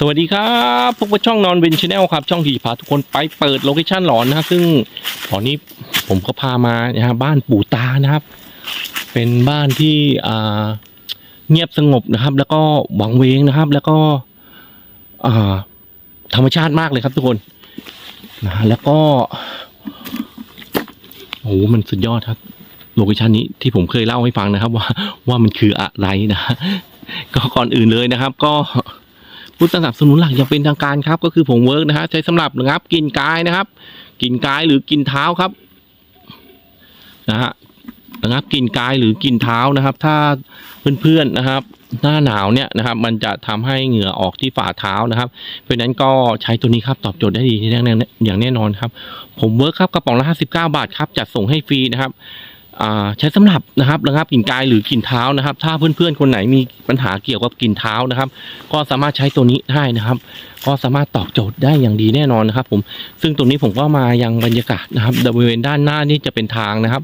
สวัสดีครับพวกบช่องนอนเวนชแนลครับ ช่องที่พาทุกคนไปเปิดโลเคชั่นหลอนนะฮะซึ่งตอนนี้ผมก็พามานะฮะบ้านปู่ตานะครับ เป็นบ้านที่อ่าเงียบสงบนะครับ แล้วก็หวังเวงนะครับ แล้วก็อ่าธรรมชาติมากเลยครับทุกคนนะแล้วก็โอ้โหมันสุดยอดครับโลเคชันนี้ที่ผมเคยเล่าให้ฟังนะครับ ว่าว่ามันคืออะไรนะ ก็ก่อนอื่นเลยนะครับ ก็ ผู้สนับสนุนหลักอย่างเป็นทางการครับ ก็คือผงเวิร์กนะฮะใช้สำหรับระงับกลินกายนะครับกลินกายหรือกลินเท้าครับนะฮะระงับกลินกายหรือกลินเท้านะครับ ถ้าเพื่อนๆนะครับ หน้าหนาวเนี่ยนะครับ มันจะทำให้เหงื่อออกที่ฝ่าเท้านะครับ เพราะนั้นก็ใช้ตัวนี้ครับตอบโจทย์ได้ดีอย่างแน่นอนครับ ผมเวิร์กครับกระป๋องละ59 บาทครับจัดส่งให้ฟรีนะครับ ใช้สำหรับนะครับระงับกลิ่นกายหรือกลิ่นเท้านะครับ ถ้าเพื่อนๆคนไหนมีปัญหาเกี่ยวกับกลิ่นเท้านะครับ ก็สามารถใช้ตัวนี้ได้นะครับ ก็สามารถตอบโจทย์ได้อย่างดีแน่นอนนะครับ ผมซึ่งตรงนี้ผมก็มายังบรรยากาศนะครับบริเวณด้านหน้านี่จะเป็นทางนะครับ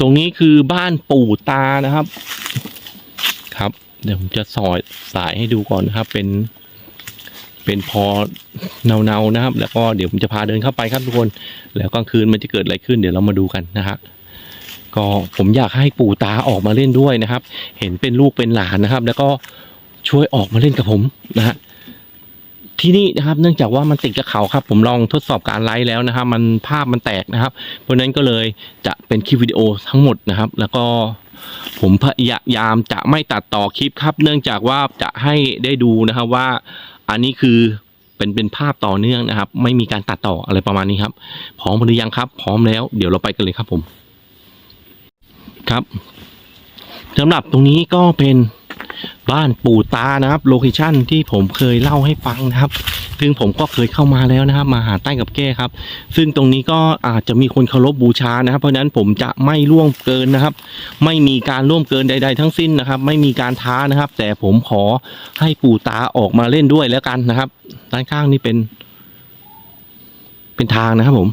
ตรงนี้คือบ้านปู่ตานะครับ ครับ เดี๋ยวผมจะสอยสายให้ดูก่อนนะครับ เป็น เป็นพอเนาๆนะครับ แล้วก็เดี๋ยวผมจะพาเดินเข้าไปครับทุกคน แล้วกลางคืนมันจะเกิดอะไรขึ้นเดี๋ยวเรามาดูกันนะครับ ก็ผมอยากให้ปู่ตาออกมาเล่นด้วยนะครับ เห็นเป็นลูกเป็นหลานนะครับ แล้วก็ช่วยออกมาเล่นกับผมนะฮะที่นี่นะครับ เนื่องจากว่ามันติดกับเขาครับ ผมลองทดสอบการไลฟ์แล้วนะครับ มันภาพมันแตกนะครับ เพราะฉะนั้นก็เลยจะเป็นคลิปวิดีโอทั้งหมดนะครับ แล้วก็ผมพยายามจะไม่ตัดต่อคลิปครับ เนื่องจากว่าจะให้ได้ดูนะครับว่าอันนี้คือเป็นเป็นภาพต่อเนื่องนะครับ ไม่มีการตัดต่ออะไรประมาณนี้ครับ พร้อมหรือยังครับ พร้อมแล้ว เดี๋ยวเราไปกันเลยครับผม ครับสำหรับตรงนี้ก็เป็นบ้านปู่ตานะครับ โลเคชั่นที่ผมเคยเล่าให้ฟังนะครับ ซึ่งผมก็เคยเข้ามาแล้วนะครับ มาหาใต้กับแก้ครับ ซึ่งตรงนี้ก็อาจจะมีคนเคารพบูชานะครับ เพราะฉะนั้นผมจะไม่ล่วงเกินนะครับ ไม่มีการร่วมเกินใด ๆ ทั้งสิ้นนะครับ ไม่มีการท้านะครับ แต่ผมขอให้ปู่ตาออกมาเล่นด้วยแล้วกันนะครับ ด้านข้างนี่เป็น เป็นทางนะครับผม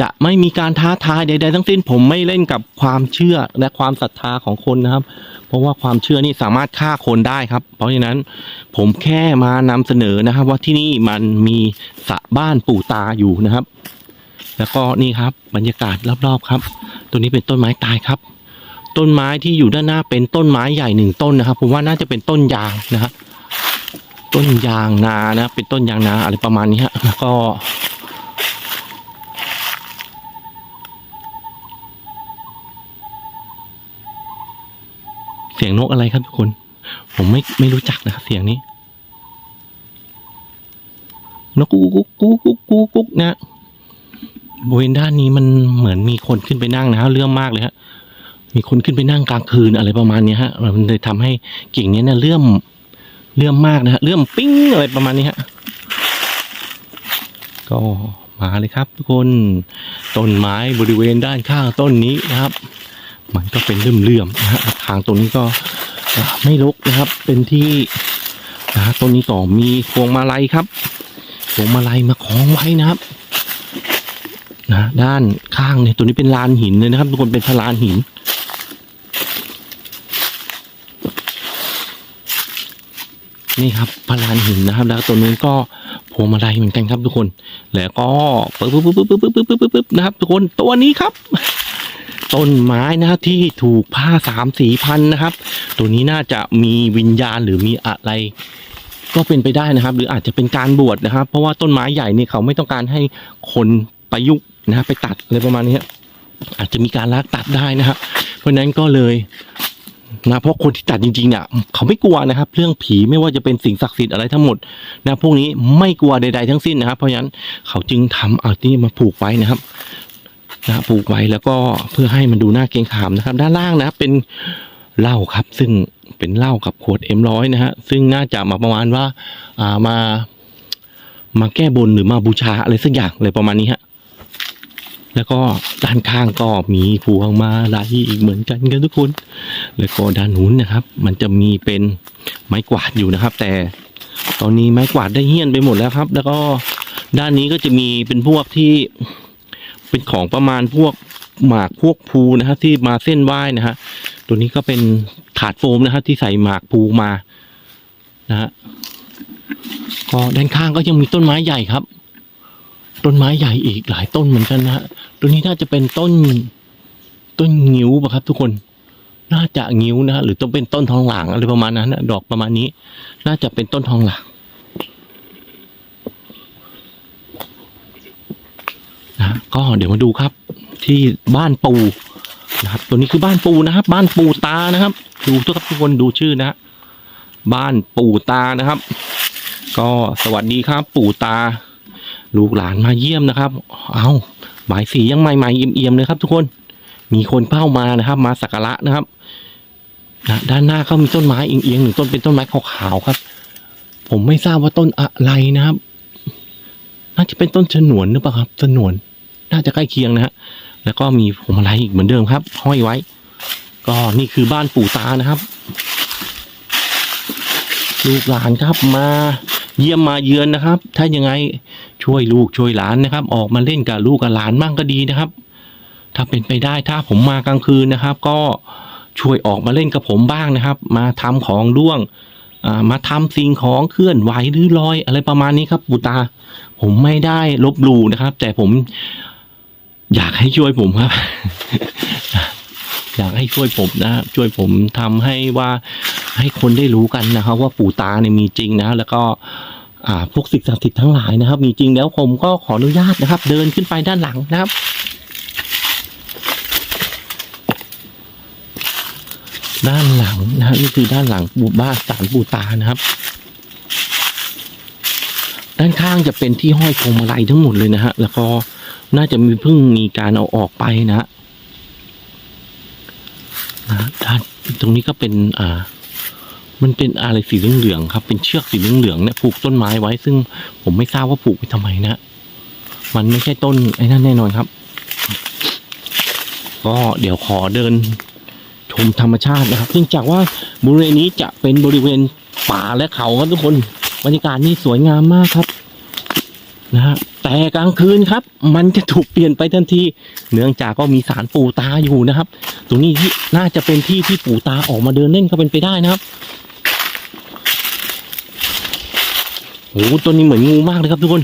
จะไม่มีการท้าทายใด ๆ ทั้งสิ้นผมไม่เล่นกับความเชื่อและความศรัทธาของคนนะครับ เพราะว่าความเชื่อนี่สามารถฆ่าคนได้ครับ เพราะฉะนั้นผมแค่มานำเสนอนะครับ ว่าที่นี่มันมีสระบ้านปู่ตาอยู่นะครับ แล้วก็นี่ครับบรรยากาศรอบๆครับ ตัวนี้เป็นต้นไม้ตายครับ ต้นไม้ที่อยู่ด้านหน้าเป็นต้นไม้ใหญ่หนึ่งต้นนะครับ ผมว่าน่าจะเป็นต้นยางนะครับต้นยางนานะเป็นต้นยางนาอะไรประมาณนี้ฮะแล้วก็ เสียงนกอะไรครับทุกคน ผมไม่ไม่รู้จักนะครับเสียงนี้ นกกุ๊กกุ๊กกุ๊กกุ๊กกุ๊กกุ๊กนะบริเวณด้านนี้มันเหมือนมีคนขึ้นไปนั่งนะฮะเรื่องมากเลยฮะมีคนขึ้นไปนั่งกลางคืนอะไรประมาณนี้ฮะมันเลยทำให้กิ่งนี้เนี่ยเลื่อมเลื่อมมากนะฮะเลื่อมปิ้งอะไรประมาณนี้ฮะก็มาเลยครับ ทุกคนต้นไม้บริเวณด้านข้างต้นนี้นะครับ มันก็เป็นเลื่อมๆนะฮะทางตรงนี้ก็ไม่ลกนะครับ เป็นที่นะฮะต้นนี้ต่อมีพวงมาลัยครับพวงมาลัยมาคล้องไว้นะครับนะด้านข้างเนี่ยตัวนี้เป็นลานหินเลยนะครับทุกคนเป็นพลานหินนี่ครับพลานหินนะครับ แล้วตัวนี้ก็พวงมาลัยเหมือนกันครับทุกคน แล้วก็ปึ๊บปึ๊บปึ๊บปึ๊บปึ๊บปึ๊บปึ๊บนะครับ ทุกคนตัวนี้ครับ ต้นไม้นะครับที่ถูกผ้าสามสีพันนะครับ ตัวนี้น่าจะมีวิญญาณหรือมีอะไร ก็เป็นไปได้นะครับ หรืออาจจะเป็นการบวชนะครับ เพราะว่าต้นไม้ใหญ่เนี่ยเขาไม่ต้องการให้คนไปยุกนะครับไปตัดอะไรประมาณนี้อาจจะมีการลักตัดได้นะครับ เพราะฉะนั้นก็เลยนะเพราะคนที่ตัดจริงๆเนี่ยเขาไม่กลัวนะครับ เรื่องผีไม่ว่าจะเป็นสิ่งศักดิ์สิทธิ์อะไรทั้งหมดนะพวกนี้ไม่กลัวใด ๆ ทั้งสิ้นนะครับ เพราะฉะนั้นเขาจึงทำเอาที่มาผูกไว้นะครับ นะปลูกไว้แล้วก็เพื่อให้มันดูน่าเกรงขามนะครับ ด้านล่างนะครับเป็นเหล้าครับ ซึ่งเป็นเหล้ากับขวดเอ็มร้อยนะฮะซึ่งน่าจะมาประมาณว่าอ่ามา มาแก้บนหรือมาบูชาอะไรสักอย่างอะไรประมาณนี้ฮะแล้วก็ด้านข้างก็มีพวงมาลัยอีกเหมือนกันกันทุกคน แล้วก็ด้านนู้นนะครับ มันจะมีเป็นไม้กวาดอยู่นะครับ แต่ตอนนี้ไม้กวาดได้เหี้ยนไปหมดแล้วครับ แล้วก็ด้านนี้ก็จะมีเป็นพวกที่ เป็นของประมาณพวกหมากพวกภูนะฮะที่มาเส้นไหว้นะฮะตัวนี้ก็เป็นถาดโฟมนะฮะที่ใส่หมากภูมานะฮะก็ด้านข้างก็ยังมีต้นไม้ใหญ่ครับ ต้นไม้ใหญ่อีกหลายต้นเหมือนกันนะฮะตัวนี้น่าจะเป็นต้นต้นงิ้วปะครับ ทุกคนน่าจะงิ้วนะฮะหรือต้องเป็นต้นทองหลางอะไรประมาณนั้นนะดอกประมาณนี้ น่าจะเป็นต้นทองหลางนะ ก็เดี๋ยวมาดูครับ ที่บ้านปูนะครับ ตัวนี้คือบ้านปูนะครับ บ้านปูตานะครับ ดูทุกครับทุกคนดูชื่อนะบ้านปูตานะครับ ก็สวัสดีครับ ปู่ตา ลูกหลานมาเยี่ยมนะครับ เอาหมายสียังใหม่ๆเอี่ยมๆเลยครับ ทุกคน มีคนเป้ามานะครับ มาสักการะนะครับนะด้านหน้าเขามีต้นไม้เอียงๆหนึ่งต้นเป็นต้นไม้ขาวๆครับ ผมไม่ทราบว่าต้นอะไรนะครับ น่าจะเป็นต้นฉนวนหรือเปล่าครับฉนวน น่าจะใกล้เคียงนะฮะแล้วก็มีพวงมาลัยอีกเหมือนเดิมครับ ห้อยไว้ ก็นี่คือบ้านปู่ตานะครับลูกหลานครับมาเยี่ยมมาเยือนนะครับ ถ้ายังไงช่วยลูกช่วยหลานนะครับ ออกมาเล่นกับลูกกับหลานบ้างก็ดีนะครับ ถ้าเป็นไปได้ถ้าผมมากลางคืนนะครับ ก็ช่วยออกมาเล่นกับผมบ้างนะครับ มาทำของร่วงมาทำสิ่งของเคลื่อนไหวหรือลอยอะไรประมาณนี้ครับปู่ตา ผมไม่ได้ลบหลู่นะครับ แต่ผม อยากให้ช่วยผมครับ อยากให้ช่วยผมนะช่วยผมทำให้ว่าให้คนได้รู้กันนะครับ ว่าปู่ตาเนี่ยมีจริงนะ แล้วก็อ่าพวกสิ่งศักดิ์สิทธิ์ทั้งหลายนะครับ มีจริงแล้วผมก็ขออนุญาตนะครับ เดินขึ้นไปด้านหลังนะครับด้านหลังนะฮะนี่คือด้านหลังบูบ้านศาลปู่ตานะครับ ด้านข้างจะเป็นที่ห้อยพวงมาลัยทั้งหมดเลยนะฮะ แล้วก็ น่าจะมีเพิ่งมีการเอาออกไปนะนะด้านตรงนี้ก็เป็นอ่า มันเป็นอะไรสีเหลืองๆครับ เป็นเชือกสีเหลืองๆเนี่ยผูกต้นไม้ไว้ซึ่งผมไม่ทราบว่าผูกไปทำไมนะ มันไม่ใช่ต้นไอ้นั่นแน่นอนครับ ก็เดี๋ยวขอเดินชมธรรมชาตินะครับ เนื่องจากว่าบริเวณนี้จะเป็นบริเวณป่าและเขาครับทุกคน บรรยากาศนี่สวยงามมากครับ นะฮะแต่กลางคืนครับ มันจะถูกเปลี่ยนไปทันที เนื่องจากก็มีสารปู่ตาอยู่นะครับ ตรงนี้ที่น่าจะเป็นที่ที่ปู่ตาออกมาเดินเล่นก็เป็นไปได้นะครับโอ้ตัวนี้เหมือนงูมากเลยครับทุกคน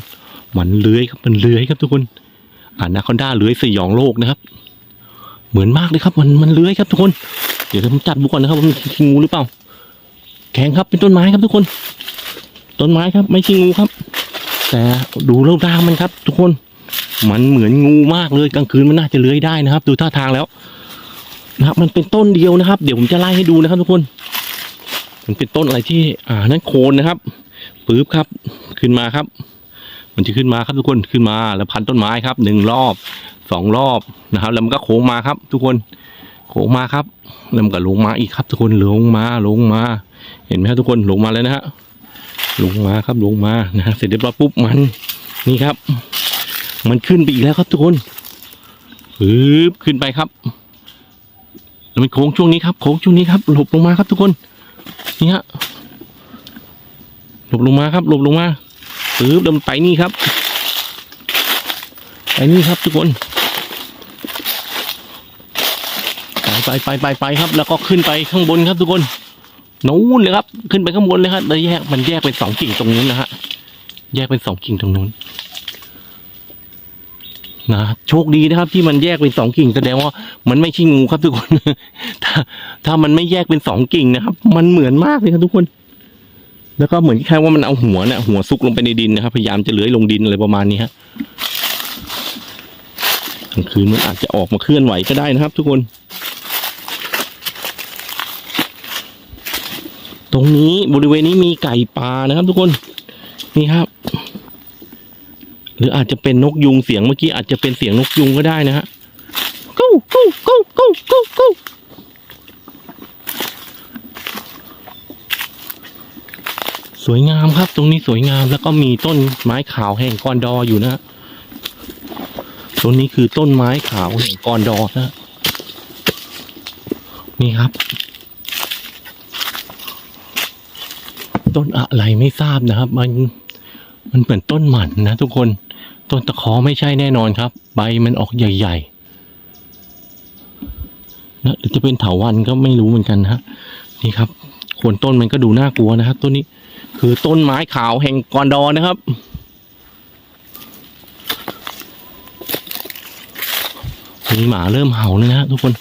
มันเลื้อยครับมันเลื้อยครับทุกคนอานาคอนด้าเลื้อยสยองโลกนะครับ เหมือนมากเลยครับ มันมันเลื้อยครับทุกคน เดี๋ยวผมจับดูก่อนนะครับว่ามันคืองูหรือเปล่า แข็งครับเป็นต้นไม้ครับทุกคน ต้นไม้ครับ ไม่ใช่งูครับ แต่ดูรูปร่างมันครับ ทุกคนมันเหมือนงูมากเลยกลางคืนมันน่าจะเลื้อยได้นะครับ ดูท่าทางแล้วนะครับมันเป็นต้นเดียวนะครับ เดี๋ยวผมจะไล่ให้ดูนะครับ ทุกคน มันเป็นต้นอะไรที่ อ่านั่นโคนนะครับปึ๊บครับขึ้นมาครับ มันจะขึ้นมาครับทุกคนขึ้นมาแล้วพันต้นไม้ครับหนึ่งรอบสองรอบนะครับ แล้วมันก็โค้งมาครับ ทุกคนโค้งมาครับแล้วมันก็ลงมาอีกครับ ทุกคนลงมาลงมา เห็นไหมครับทุกคนลงมาแล้วนะฮะ ลงมาครับลงมานะฮะเสร็จเรียบร้อยปุ๊บมัน นี่ครับ มันขึ้นไปอีกแล้วครับทุกคนปึ๊บขึ้นไปครับแล้วมันโค้งช่วงนี้ครับโค้งช่วงนี้ครับหลบลงมาครับทุกคนนี่ฮะหลบลงมาครับหลบลงมาปึ๊บเดินไปนี่ครับไปนี่ครับทุกคนไปไปไปไปไปครับ แล้วก็ขึ้นไปข้างบนครับทุกคน นู้นเลยครับ ขึ้นไปข้างบนเลยครับแล้วแยกมันแยกเป็นสองกิ่งตรงนู้นนะฮะแยกเป็นสองกิ่งตรงนู้นนะโชคดีนะครับ ที่มันแยกเป็นสองกิ่งแสดงว่ามันไม่ใช่งูครับทุกคน ถ้า ถ้ามันไม่แยกเป็นสองกิ่งนะครับ มันเหมือนมากเลยครับทุกคน แล้วก็เหมือนแค่ว่ามันเอาหัวเนี่ยหัวซุกลงไปในดินนะครับ พยายามจะเลื้อยลงดินอะไรประมาณนี้ฮะกลางคืนมันอาจจะออกมาเคลื่อนไหวก็ได้นะครับ ทุกคน ตรงนี้บริเวณนี้มีไก่ป่านะครับทุกคนนี่ครับ หรืออาจจะเป็นนกยุงเสียงเมื่อกี้อาจจะเป็นเสียงนกยุงก็ได้นะฮะกู้กู้กู้กู้กู้กู้สวยงามครับ ตรงนี้สวยงามแล้วก็มีต้นไม้ขาวแห่งกอนดออยู่นะฮะต้นนี้คือต้นไม้ขาวแห่งกอนดอนะนี่ครับ ต้นอะไรไม่ทราบนะครับ มันมันเหมือนต้นหมันนะทุกคนต้นตะขอไม่ใช่แน่นอนครับ ใบมันออกใหญ่ๆนะหรือจะเป็นเถาวันก็ไม่รู้เหมือนกันนะฮะนี่ครับโคนต้นมันก็ดูน่ากลัวนะครับต้นนี้คือต้นไม้ขาวแห่งกอนดอนนะครับมีหมาเริ่มเห่าเลยนะฮะทุกคน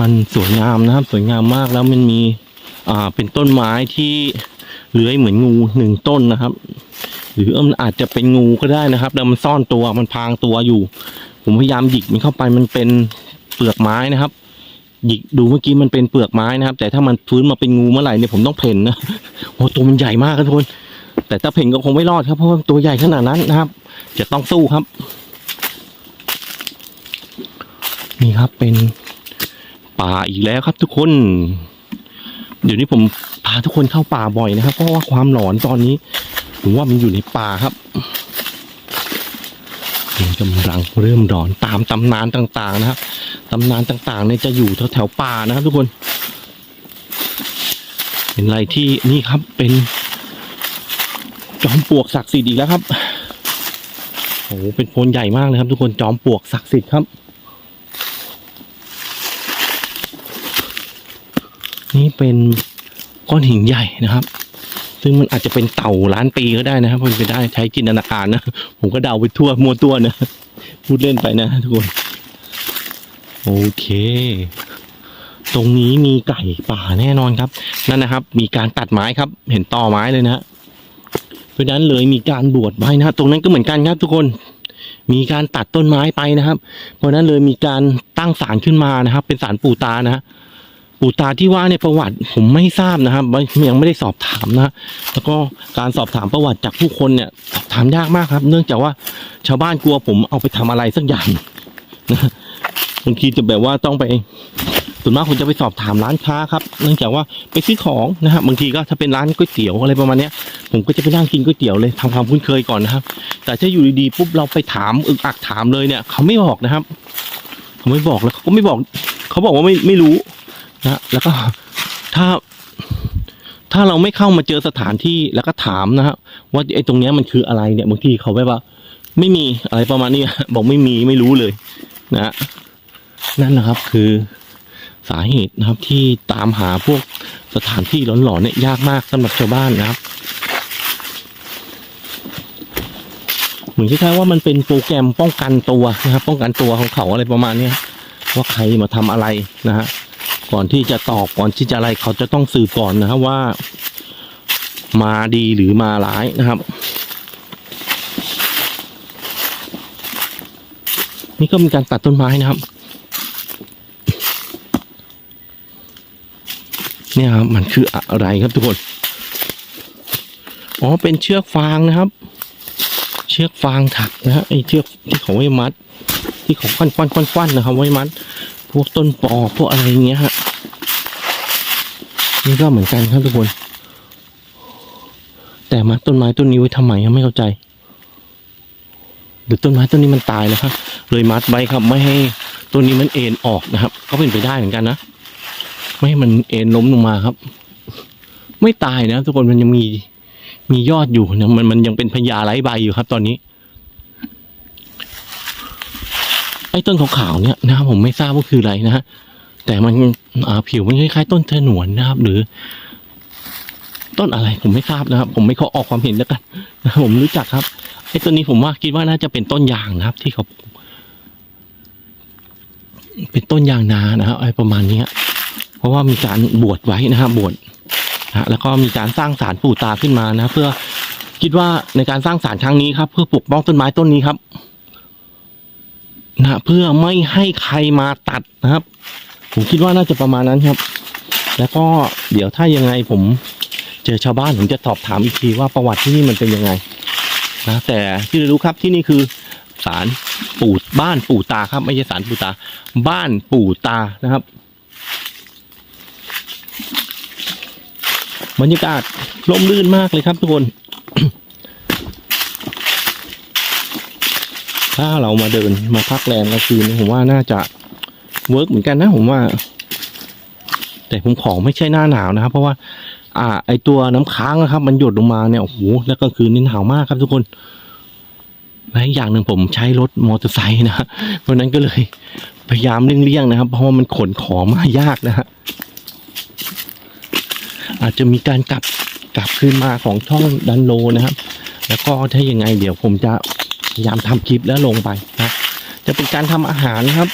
มันสวยงามนะครับ สวยงามมากแล้วมันมี อ่าเป็นต้นไม้ที่เลื้อยเหมือนงูหนึ่งต้นนะครับ หรือมันอาจจะเป็นงูก็ได้นะครับแล้วมันซ่อนตัวมันพรางตัวอยู่ ผมพยายามหยิกมันเข้าไปมันเป็นเปลือกไม้นะครับ หยิกดูเมื่อกี้มันเป็นเปลือกไม้นะครับ แต่ถ้ามันฟื้นมาเป็นงูเมื่อไหร่เนี่ยผมต้องเพ่นนะโอ้ตัวมันใหญ่มากครับทุกคนแต่ถ้าเพ่นก็คงไม่รอดครับเพราะตัวใหญ่ขนาดนั้นนะครับ จะต้องสู้ครับ นี่ครับเป็น ป่าอีกแล้วครับทุกคน เดี๋ยวนี้ผมพาทุกคนเข้าป่าบ่อยนะครับ เพราะว่าความหลอนตอนนี้ ผมว่ามันอยู่ในป่าครับมันกำลังเริ่มหลอนตามตำนานต่าง ๆ นะครับตำนานต่างๆเนี่ยจะอยู่แถวๆป่านะครับ ทุกคน เป็นอะไรที่นี่ครับเป็น จอมปลวกศักดิ์สิทธิ์อีกแล้วครับโอ้โหเป็นโพนใหญ่มากเลยครับ ทุกคนจอมปลวกศักดิ์สิทธิ์ครับ นี่เป็นก้อนหินใหญ่นะครับ ซึ่งมันอาจจะเป็นเต่าล้านปีก็ได้นะครับมันไปได้ใช้จินตนาการนะ ผมก็เดาไปทั่วมัวตัวนะ พูดเล่นไปนะทุกคน โอเค ตรงนี้มีไก่ป่าแน่นอนครับ นั่นนะครับ มีการตัดไม้ครับ เห็นต่อไม้เลยนะเพราะนั้นเลยมีการบวชไว้นะตรงนั้นก็เหมือนกันครับทุกคนมีการตัดต้นไม้ไปนะครับ เพราะฉะนั้นเลยมีการตั้งศาลขึ้นมานะครับ เป็นศาลปู่ตานะฮะ ปู่ตาที่ว่าในประวัติผมไม่ทราบนะครับยังไม่ได้สอบถามนะแล้วก็การสอบถามประวัติจากผู้คนเนี่ยสอบถามยากมากครับ เนื่องจากว่าชาวบ้านกลัวผมเอาไปทำอะไรสักอย่างนะบางทีจะแบบว่าต้องไปส่วนมากผมจะไปสอบถามร้านค้าครับ เนื่องจากว่าไปซื้อของนะฮะบบางทีก็ถ้าเป็นร้านก๋วยเตี๋ยวอะไรประมาณเนี้ยผมก็จะไปนั่งกินก๋วยเตี๋ยวเลยทำความคุ้นเคยก่อนนะครับ แต่ถ้าอยู่ดีๆปุ๊บเราไปถามอึกอักถามเลยเนี่ย เขาไม่บอกนะครับเขาไม่บอกแล้วเขาก็ไม่บอก เขาบอกว่าไม่ไม่รู้ นะแล้วก็ถ้าถ้าเราไม่เข้ามาเจอสถานที่แล้วก็ถามนะฮะว่าไอ้ตรงเนี้ยมันคืออะไรเนี่ยบางทีเขาแบบว่า ไม่มีอะไรประมาณนี้บอกไม่มีไม่รู้เลยนะนั่นนะครับคือสาเหตุนะครับที่ตามหาพวกสถานที่หลอนๆเนี่ยยากมากสำหรับชาวบ้านนะครับ เหมือนคล้ายๆว่ามันเป็นโปรแกรมป้องกันตัวนะครับ ป้องกันตัวของเขาอะไรประมาณเนี้ยว่าใครมาทำอะไรนะฮะ ก่อนที่จะตอบก่อนที่จะอะไรเขาจะต้องสืบก่อนนะครับว่า มาดีหรือมาร้ายนะครับ นี่ก็มีการตัดต้นไม้นะครับ เนี่ยครับมันคืออะไรครับทุกคนอ๋อเป็นเชือกฟางนะครับ เชือกฟางถักนะฮะไอเชือกที่เขาไว้มัด ที่เขาควันควันควันควันนะครับไว้มัด วกต้นปอพวกอะไรอย่างเงี้ยฮะนี่ก็เหมือนกันครับทุกคน แต่มัดต้นไม้ต้นนี้ไว้ทำไมครับไม่เข้าใจหรือต้นไม้ต้นนี้มันตายแล้วครับ เลยมัดไว้ครับ ไม่ให้ต้นนี้มันเอ็นออกนะครับ ก็เป็นไปได้เหมือนกันนะไม่ให้มันเอ็นล้มลงมาครับ ไม่ตายนะทุกคนมันยังมีมียอดอยู่นะมันมันยังเป็นพญาไร้ใบอยู่ครับ ตอนนี้ ไอ้ต้นขาวๆเนี่ยนะครับผมไม่ทราบว่าคืออะไรนะฮะแต่มันผิวมันคล้ายๆต้นเทนวนนะครับ หรือ ต้นอะไรผมไม่ทราบนะครับ ผมไม่ขอออกความเห็นแล้วกันนะผมรู้จักครับไอ้ต้นนี้ผมว่าคิดว่าน่าจะเป็นต้นยางนะครับ ที่เขาเป็นต้นยางนานะครับไอ้ประมาณเนี้ยเพราะว่ามีการบวชไว้นะครับบวชนะฮะแล้วก็มีการสร้างศาลปู่ตาขึ้นมานะ เพื่อคิดว่าในการสร้างศาลครั้งนี้ครับ เพื่อปกป้องต้นไม้ต้นนี้ครับ นะเพื่อไม่ให้ใครมาตัดนะครับ ผมคิดว่าน่าจะประมาณนั้นครับ แล้วก็เดี๋ยวถ้ายังไงผมเจอชาวบ้านผมจะสอบถามอีกทีว่าประวัติที่นี่มันเป็นยังไงนะแต่ที่รู้ครับที่นี่คือศาลปู่บ้านปู่ตาครับ ไม่ใช่ศาลปู่ตา บ้านปู่ตานะครับบรรยากาศร่มรื่นมากเลยครับทุกคน ถ้าเรามาเดินมาพักแรมกลางคืนผมว่าน่าจะเวิร์กเหมือนกันนะผมว่า แต่ผมขอไม่ใช่หน้าหนาวนะครับ เพราะว่า อ่า ไอตัวน้ำค้างนะครับ มันหยดลงมาเนี่ยโอ้โหแล้วกลางคืนนี่หนาวมากครับทุกคนและอีกอย่างหนึ่งผมใช้รถมอเตอร์ไซค์นะเพราะฉะนั้นก็เลยพยายามเลี่ยงๆนะครับ เพราะว่ามันขนของมายากนะฮะอาจจะมีการกลับกลับคืนมาของช่องดันโลนะครับ แล้วก็ถ้ายังไงเดี๋ยวผมจะ พยายามทำคลิปแล้วลงไปนะจะเป็นการทำอาหารครับ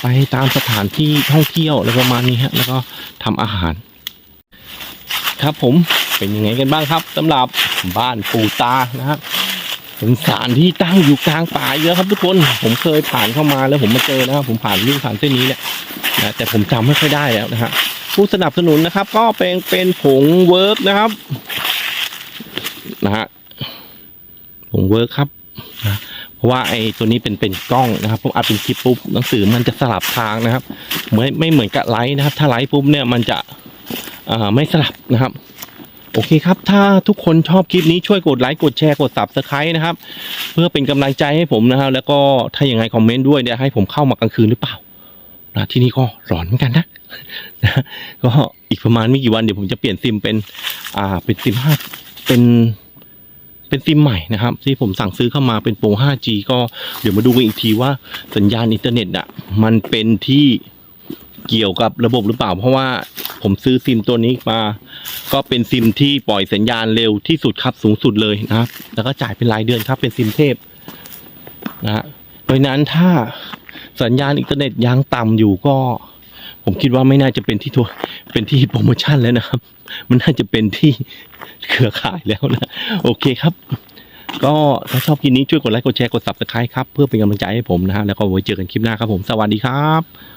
ไปตามสถานที่ท่องเที่ยวอะไรประมาณนี้ฮะแล้วก็ทำอาหาร ครับผมเป็นยังไงกันบ้างครับสำหรับบ้านปูตานะครับเป็นสถานที่ตั้งอยู่กลางป่าเยอะครับทุกคน ผมเคยผ่านเข้ามาแล้วผมมาเจอนะครับ ผมผ่านวิ่งผ่านเส้นนี้เนี่ยนะแต่ผมจำไม่ค่อยได้แล้วนะฮะผู้สนับสนุนนะครับ ก็เป็นเป็นผงเวิร์กนะครับนะฮะ ผงเวิร์กครับนะเพราะว่าไอ้ตัวนี้เป็นเป็นกล้องนะครับผมอัดเป็นคลิปปุ๊บหนังสือมันจะสลับทางนะครับเหมือนไม่เหมือนกับไลฟ์นะครับ ถ้าไลฟ์ปุ๊บเนี่ยมันจะไม่สลับนะครับ โอเคครับ ถ้าทุกคนชอบคลิปนี้ช่วยกดไลค์กดแชร์กด subscribe นะครับ เพื่อเป็นกำลังใจให้ผมนะครับ แล้วก็ถ้าอย่างไงคอมเมนต์ด้วยเนี่ยให้ผมเข้ามากลางคืนหรือเปล่านะที่นี่ก็ร้อนเหมือนกันนะนะก็อีกประมาณไม่กี่วันเดี๋ยวผมจะเปลี่ยนซิมเป็น อ่าเป็นซิมห้าเป็น เป็นซิมใหม่นะครับ ที่ผมสั่งซื้อเข้ามาเป็นโปร 5G ก็เดี๋ยวมาดูกันอีกทีว่าสัญญาณอินเทอร์เน็ตอะมันเป็นที่เกี่ยวกับระบบหรือเปล่า เพราะว่าผมซื้อซิมตัวนี้มา ก็เป็นซิมที่ปล่อยสัญญาณเร็วที่สุดครับสูงสุดเลยนะครับ แล้วก็จ่ายเป็นรายเดือนครับเป็นซิมเทพนะฮะเพราะฉะนั้นถ้าสัญญาณอินเทอร์เน็ตยังต่ำอยู่ก็ ผมคิดว่าไม่น่าจะเป็นที่ทัวเป็นที่โปรโมชั่นแล้วนะครับ มันน่าจะเป็นที่เครือข่ายแล้วนะ โอเคครับ ก็ถ้าชอบคลิปนี้ช่วยกดไลค์กดแชร์กด subscribe ครับ เพื่อเป็นกำลังใจให้ผมนะฮะแล้วก็ไว้เจอกันคลิปหน้าครับผมสวัสดีครับ